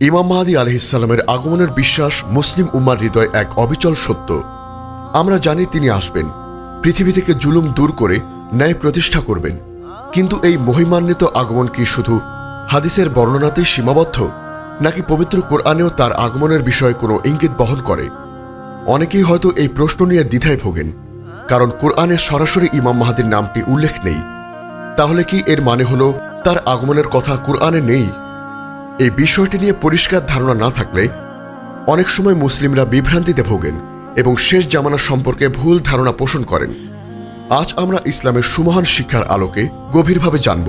ইমাম মাহাদি আলহিসাল্লামের আগমনের বিশ্বাস মুসলিম উম্মার হৃদয় এক অবিচল সত্য। আমরা জানি তিনি আসবেন। পৃথিবী থেকে জুলুম দূর করে ন্যায় প্রতিষ্ঠা করবেন। কিন্তু এই মহিমান্বিত আগমন কি শুধু হাদিসের বর্ণনাতেই সীমাবদ্ধ, নাকি পবিত্র কোরআনেও তার আগমনের বিষয়ে কোনো ইঙ্গিত বহন করে? অনেকেই হয়তো এই প্রশ্ন নিয়ে দ্বিধায় ভোগেন, কারণ কোরআনে সরাসরি ইমাম মাহাদির নামটি উল্লেখ নেই। তাহলে কি এর মানে হলো তার আগমনের কথা কোরআনে নেই? এই বিষয়টি নিয়ে পরিষ্কার ধারণা না থাকলে অনেক সময় মুসলিমরা বিভ্রান্তিতে ভোগেন এবং শেষ জামানা সম্পর্কে ভুল ধারণা পোষণ করেন। আজ আমরা ইসলামের সুমহান শিক্ষার আলোকে গভীরভাবে জানব,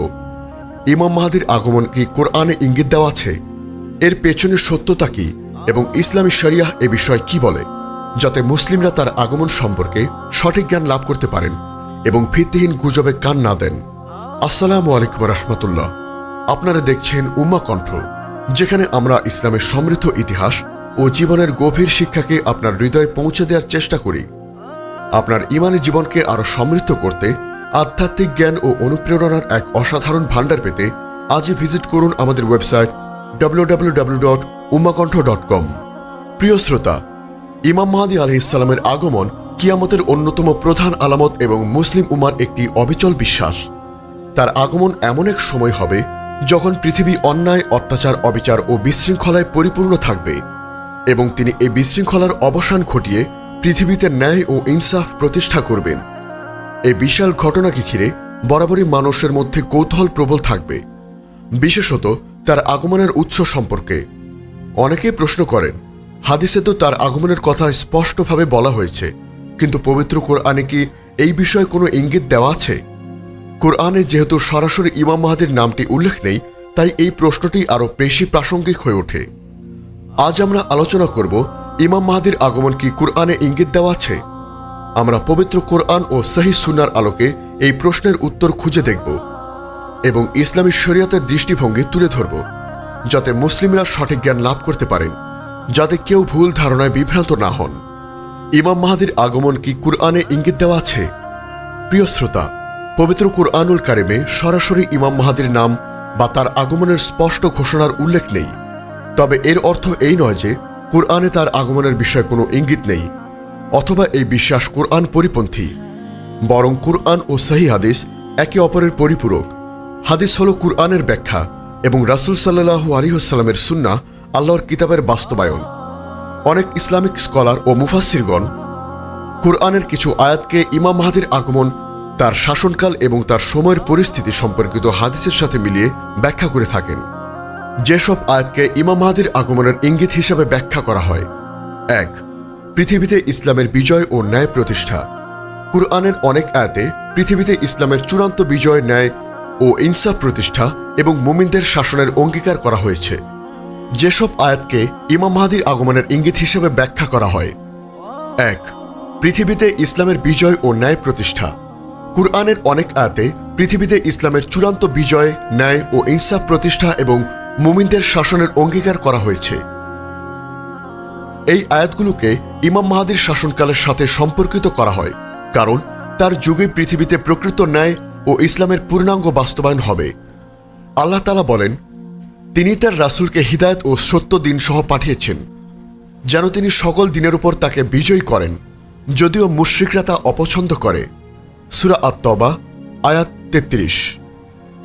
ইমাম মাহাদির আগমন কি কোরআনে ইঙ্গিত দেওয়া আছে? এর পেছনের সত্যতা কি এবং ইসলামী শরিয়াহ এ বিষয়ে কি বলে, যাতে মুসলিমরা তার আগমন সম্পর্কে সঠিক জ্ঞান লাভ করতে পারেন এবং ভিত্তিহীন গুজবে কান না দেন। আসসালামু আলাইকুম রহমতুল্লাহ। আপনারা দেখছেন উম্মা কণ্ঠ। যেখানে আমরা ইসলামের সমৃদ্ধ ইতিহাস ও জীবনের গভীর শিক্ষাকে আপনার হৃদয়ে পৌঁছে দেওয়ার চেষ্টা করি। আপনার ইমানি জীবনকে আরও সমৃদ্ধ করতে আধ্যাত্মিক জ্ঞান ও অনুপ্রেরণার এক অসাধারণ ভাণ্ডার পেতে আজই ভিজিট করুন আমাদের ওয়েবসাইট www.ummakantha.com প্রিয় শ্রোতা, ইমাম মাহাদি আলহ ইসলামের আগমন কিয়ামতের অন্যতম প্রধান আলামত এবং মুসলিম উমার একটি অবিচল বিশ্বাস। তার আগমন এমন এক সময় হবে যখন পৃথিবী অন্যায়, অত্যাচার, অবিচার ও বিশৃঙ্খলায় পরিপূর্ণ থাকবে এবং তিনি এই বিশৃঙ্খলার অবসান ঘটিয়ে পৃথিবীতে ন্যায় ও ইনসাফ প্রতিষ্ঠা করবেন, এই বিশাল ঘটনাকে ঘিরে বরাবরই মানুষের মধ্যে কৌতূহল প্রবল থাকবে। বিশেষত তার আগমনের উৎস সম্পর্কে। অনেকেই প্রশ্ন করেন, হাদিসে তো তার আগমনের কথা স্পষ্টভাবে বলা হয়েছে, কিন্তু পবিত্র কোরআনে কি এই বিষয়ে কোনো ইঙ্গিত দেওয়া আছে? কোরআনে যেহেতু সরাসরি ইমাম মাহাদির নামটি উল্লেখ নেই, তাই এই প্রশ্নটি আরও বেশি প্রাসঙ্গিক হয়ে ওঠে। আজ আমরা আলোচনা করব, ইমাম মাহাদির আগমন কি কোরআনে ইঙ্গিত দেওয়া আছে? আমরা পবিত্র কোরআন ও সহি সুনার আলোকে এই প্রশ্নের উত্তর খুঁজে দেখব এবং ইসলামী শরীয়তের দৃষ্টিভঙ্গি তুলে ধরব, যাতে মুসলিমরা সঠিক জ্ঞান লাভ করতে পারেন, যাতে কেউ ভুল ধারণায় বিভ্রান্ত না হন। ইমাম মাহাদির আগমন কি কুরআনে ইঙ্গিত দেওয়া আছে? প্রিয় শ্রোতা পবিত্র কুরআনুল কারিমে সরাসরি ইমাম মাহাদির নাম বা তার আগমনের স্পষ্ট ঘোষণার উল্লেখ নেই। তবে এর অর্থ এই নয় যে কুরআনে তার আগমনের বিষয়ে কোনো ইঙ্গিত নেই, অথবা এই বিশ্বাস কোরআন পরিপন্থী। বরং কুরআন ও সহি হাদিস একে অপরের পরিপূরক। হাদিস হল কুরআনের ব্যাখ্যা এবং রাসুল সাল্লাহু আলিহাস্লামের সুন্না আল্লাহর কিতাবের বাস্তবায়ন। অনেক ইসলামিক স্কলার ও মুফাসিরগণ কুরআনের কিছু আয়াতকে ইমাম মাহাদির আগমন তার শাসনকাল এবং তার সময়ের পরিস্থিতি সম্পর্কিত হাদিসের সাথে মিলিয়ে ব্যাখ্যা করে থাকেন। যেসব আয়াতকে ইমাম মাহাদির আগমনের ইঙ্গিত হিসাবে ব্যাখ্যা করা হয়। এক, পৃথিবীতে ইসলামের বিজয় ও ন্যায় প্রতিষ্ঠা। কুরআনের অনেক আয়াতে পৃথিবীতে ইসলামের চূড়ান্ত বিজয়, ন্যায় ও ইনসাফ প্রতিষ্ঠা এবং মুমিনদের শাসনের অঙ্গীকার করা হয়েছে। যেসব আয়াতকে ইমাম মাহাদির আগমনের ইঙ্গিত হিসেবে ব্যাখ্যা করা হয়। এক, পৃথিবীতে ইসলামের বিজয় ও ন্যায় প্রতিষ্ঠা। কুরআনের অনেক আয়াতে পৃথিবীতে ইসলামের চূড়ান্ত বিজয়, ন্যায় ও ইনসাফ প্রতিষ্ঠা এবং মুমিনদের শাসনের অঙ্গীকার করা হয়েছে। এই আয়াতগুলোকে ইমাম মাহাদির শাসনকালের সাথে সম্পর্কিত করা হয়, কারণ তার যুগে পৃথিবীতে প্রকৃত ন্যায় ও ইসলামের পূর্ণাঙ্গ বাস্তবায়ন হবে। আল্লাহ তালা বলেন, তিনি তার রাসূলকে হিদায়ত ও সত্য দিন সহ পাঠিয়েছেন, যেন তিনি সকল দিনের উপর তাকে বিজয় করেন, যদিও মুশ্রিকরা তা অপছন্দ করে। সুরা আত্মবা আয়াত তেত্রিশ।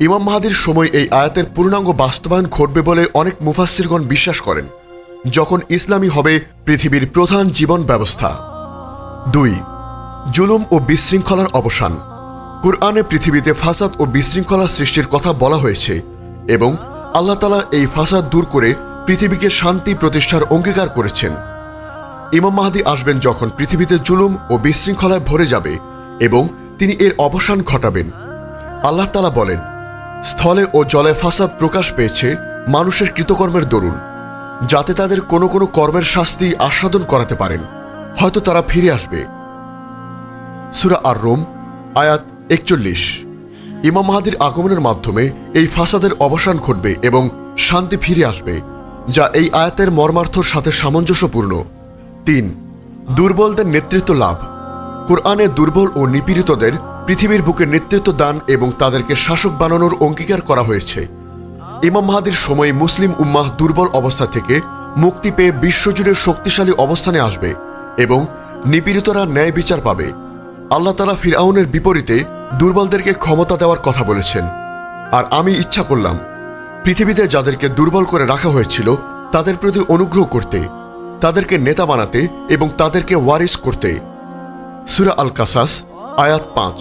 ইমাম মাহাদির সময় এই আয়াতের পূর্ণাঙ্গ বাস্তবায়ন ঘটবে বলে অনেক মুফাসিরগণ বিশ্বাস করেন, যখন ইসলামী হবে পৃথিবীর প্রধান জীবন ব্যবস্থা। দুই, জুলুম ও বিশৃঙ্খলার অবসান। কুরআনে পৃথিবীতে ফাসাদ ও বিশৃঙ্খলা সৃষ্টির কথা বলা হয়েছে এবং আল্লাহ তালা এই ফাসাদ দূর করে পৃথিবীকে শান্তি প্রতিষ্ঠার অঙ্গীকার করেছেন। ইমাম মাহাদি আসবেন যখন পৃথিবীতে জুলুম ও বিশৃঙ্খলায় ভরে যাবে এবং তিনি এর অবসান ঘটাবেন। আল্লাহ তালা বলেন, স্থলে ও জলে ফাসাদ প্রকাশ পেয়েছে মানুষের কৃতকর্মের দরুন, যাতে তাদের কোনো কোনো কর্মের শাস্তি আস্বাদন করাতে পারেন, হয়তো তারা ফিরে আসবে। সুরা আর রোম আয়াত একচল্লিশ। ইমাম মাহাদির আগমনের মাধ্যমে এই ফাসাদের অবসান ঘটবে এবং শান্তি ফিরে আসবে, যা এই আয়াতের মর্মার্থর সাথে সামঞ্জস্যপূর্ণ। তিন, দুর্বলদের নেতৃত্ব লাভ। কোরআনে দুর্বল ও নিপীড়িতদের পৃথিবীর বুকে নেতৃত্ব দান এবং তাদেরকে শাসক বানানোর অঙ্গীকার করা হয়েছে। ইমাম মাহাদির সময়ে মুসলিম উম্মাহ দুর্বল অবস্থা থেকে মুক্তি পেয়ে বিশ্বজুড়ে শক্তিশালী অবস্থানে আসবে এবং নিপীড়িতরা ন্যায় বিচার পাবে। আল্লাহ তালা ফিরআউনের বিপরীতে দুর্বলদেরকে ক্ষমতা দেওয়ার কথা বলেছেন। আর আমি ইচ্ছা করলাম, পৃথিবীতে যাদেরকে দুর্বল করে রাখা হয়েছিল তাদের প্রতি অনুগ্রহ করতে, তাদেরকে নেতা বানাতে এবং তাদেরকে ওয়ারিস করতে। সুরা আল কাসাস আয়াত পাঁচ।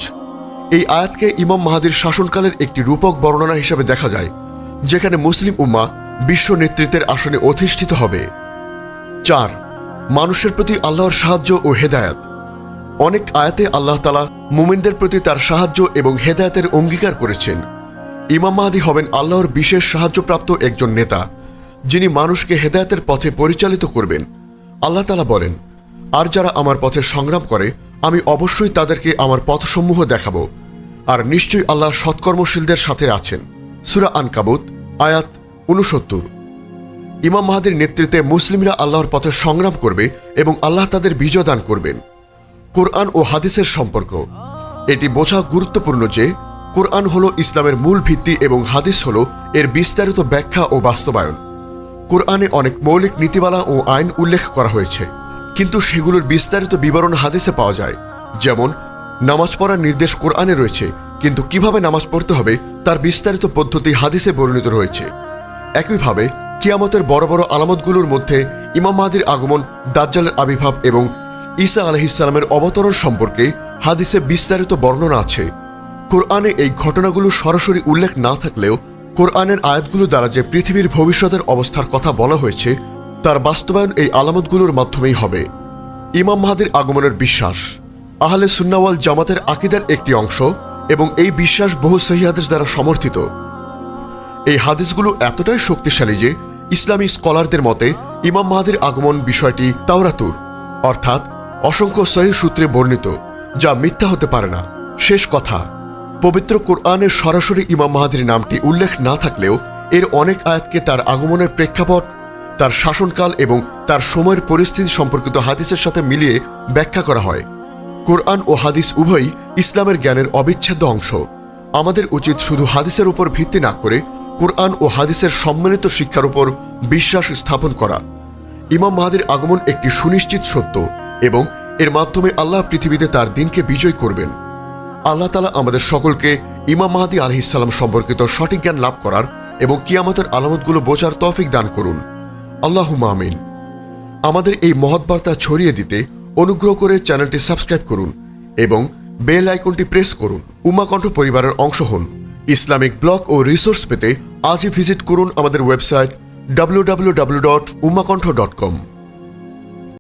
এই আয়াতকে ইমাম মাহাদির শাসনকালের একটি রূপক বর্ণনা হিসেবে দেখা যায়, যেখানে মুসলিম উম্মা বিশ্ব নেতৃত্বের আসনে অধিষ্ঠিত হবে। চার, মানুষের প্রতি আল্লাহর সাহায্য ও হেদায়াত। অনেক আয়াতে আল্লাহ তালা মুমিনদের প্রতি তার সাহায্য এবং হেদায়াতের অঙ্গীকার করেছেন। ইমাম মাহাদি হবেন আল্লাহর বিশেষ সাহায্যপ্রাপ্ত একজন নেতা, যিনি মানুষকে হেদায়াতের পথে পরিচালিত করবেন। আল্লাহ তালা বলেন, আর যারা আমার পথে সংগ্রাম করে আমি অবশ্যই তাদেরকে আমার পথসমূহ দেখাব, আর নিশ্চয়ই আল্লাহ সৎকর্মশীলদের সাথে আছেন। সুরা আনকাবুত, আয়াত উনসত্তর ইমাম মাহাদির নেতৃত্বে মুসলিমরা আল্লাহর পথে সংগ্রাম করবে এবং আল্লাহ তাদের বিজয় দান করবেন। কোরআন ও হাদিসের সম্পর্ক। এটি বোঝা গুরুত্বপূর্ণ যে, কোরআন হল ইসলামের মূল ভিত্তি এবং হাদিস হল এর বিস্তারিত ব্যাখ্যা ও বাস্তবায়ন। কোরআনে অনেক মৌলিক নীতিমালা ও আইন উল্লেখ করা হয়েছে। কিন্তু সেগুলোর বিস্তারিত বিবরণ হাদিসে পাওয়া যায়। যেমন, নামাজ পড়ার নির্দেশ কোরআনে রয়েছে, কিন্তু কীভাবে নামাজ পড়তে হবে তার বিস্তারিত পদ্ধতি হাদিসে বর্ণিত রয়েছে। একইভাবে, কিয়ামতের বড় বড় আলামতগুলোর মধ্যে ইমাম মাহাদির আগমন, দাজ্জালের আবির্ভাব এবং ঈসা আলহিসাল্লামের অবতরণ সম্পর্কে হাদিসে বিস্তারিত বর্ণনা আছে। কোরআনে এই ঘটনাগুলো সরাসরি উল্লেখ না থাকলেও কোরআনের আয়াতগুলো দ্বারা যে পৃথিবীর ভবিষ্যতের অবস্থার কথা বলা হয়েছে তার বাস্তবায়ন এই আলামতগুলোর মাধ্যমেই হবে। ইমাম মাহাদির আগমনের বিশ্বাস, আহলে সুন্নাওয়াল জামাতের আকিদার একটি অংশ এবং এই বিশ্বাস বহু সহিহাদেশ দ্বারা সমর্থিত। এই হাদিসগুলো এতটাই শক্তিশালী যে ইসলামী স্কলারদের মতে ইমাম মাহাদির আগমন বিষয়টি তাওরাতুর, অর্থাৎ অসংখ্য সহি সূত্রে বর্ণিত, যা মিথ্যা হতে পারে না। শেষ কথা, পবিত্র কোরআনের সরাসরি ইমাম মাহাদির নামটি উল্লেখ না থাকলেও এর অনেক আয়াতকে তার আগমনের প্রেক্ষাপট তার শাসনকাল এবং তার সময়ের পরিস্থিতি সম্পর্কিত হাদিসের সাথে মিলিয়ে ব্যাখ্যা করা হয়। কোরআন ও হাদিস উভয়ই ইসলামের জ্ঞানের অবিচ্ছেদ্য অংশ। আমাদের উচিত শুধু হাদিসের উপর ভিত্তি না করে কোরআন ও হাদিসের সম্মিলিত শিক্ষার উপর বিশ্বাস স্থাপন করা। ইমাম মাহাদির আগমন একটি সুনিশ্চিত সত্য এবং এর মাধ্যমে আল্লাহ পৃথিবীতে তার দিনকে বিজয় করবেন। আল্লাহ তালা আমাদের সকলকে ইমাম মাহাদি আলহিসাল্লাম সম্পর্কিত সঠিক জ্ঞান লাভ করার এবং কিয়ামতের আলামতগুলো বোঝার তৌফিক দান করুন। আল্লাহ মামিন আমাদের এই মহৎ বার্তা ছড়িয়ে দিতে অনুগ্রহ করে চ্যানেলটি সাবস্ক্রাইব করুন এবং বেল আইকনটি প্রেস করুন। উমাকণ্ঠ পরিবারের অংশ হন। ইসলামিক ব্লগ ও রিসোর্স পেতে আজই ভিজিট করুন আমাদের website W W W dot Umakantha dot com